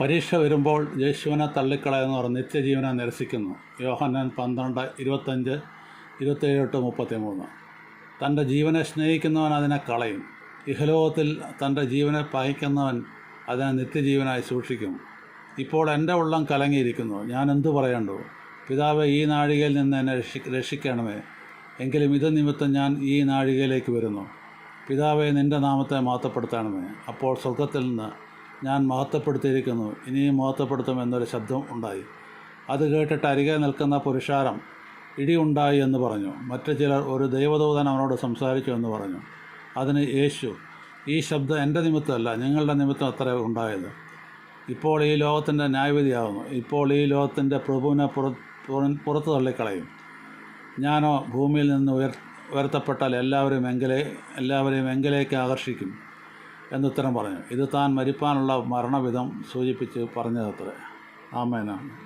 പരീക്ഷ വരുമ്പോൾ യേശുവിനെ തള്ളിക്കളയെന്നവർ നിത്യജീവനെ നിരസിക്കുന്നു. യോഹന്നാൻ പന്ത്രണ്ട് ഇരുപത്തഞ്ച് ഇരുപത്തേഴ് തൊട്ട് മുപ്പത്തി മൂന്ന് തന്റെ ജീവനെ സ്നേഹിക്കുന്നവൻ അതിനെ കളയും. ഇഹലോകത്തിൽ തന്റെ ജീവനെ പായിക്കുന്നവൻ അതിനെ നിത്യജീവനായി സൂക്ഷിക്കും. ഇപ്പോൾ എന്റെ ഉള്ളം കലങ്ങിയിരിക്കുന്നു. ഞാൻ എന്തു പറയണ്ടു? പിതാവ് ഈ നാഴികയിൽ നിന്ന് എന്നെ രക്ഷി രക്ഷിക്കണമേ. എങ്കിലും ഇത് നിമിത്തം ഞാൻ ഈ നാഴികയിലേക്ക് വരുന്നു. പിതാവെ നിന്റെ നാമത്തെ മാത്രപ്പെടുത്തണമേ അപ്പോൾ സ്വർഗത്തിൽ നിന്ന് ഞാൻ മഹത്വപ്പെടുത്തിയിരിക്കുന്നു. ഇനിയും മഹത്വപ്പെടുത്തും എന്നൊരു ശബ്ദം ഉണ്ടായി. അത് കേട്ടിട്ട് അരികെ നിൽക്കുന്ന പുരുഷാരം ഇടിയുണ്ടായി എന്ന് പറഞ്ഞു. മറ്റു ചിലർ ഒരു ദൈവദൂതൻ അവനോട് സംസാരിച്ചു എന്ന് പറഞ്ഞു. അതിന് യേശു ഈ ശബ്ദം എന്റെ നിമിത്തമല്ല നിങ്ങളുടെ നിമിത്തം അത്ര ഉണ്ടായത്. ഇപ്പോൾ ഈ ലോകത്തിന്റെ ന്യായവിധിയാകുന്നു. ഇപ്പോൾ ഈ ലോകത്തിന്റെ പ്രഭുവിനെ പുറ പുറ- പുറത്തു തള്ളിക്കളയും. ഞാനോ ഭൂമിയിൽ നിന്ന് ഉയർ ഉയർത്തപ്പെട്ടാൽ എല്ലാവരും എങ്കിലേ എല്ലാവരെയും എങ്കിലേക്ക് ആകർഷിക്കും. എന്നുത്തരം പറഞ്ഞു. ഇത് താൻ മരിപ്പാനുള്ള മരണവിധം സൂചിപ്പിച്ച് പറഞ്ഞതത്രേ. ആമേനാണ്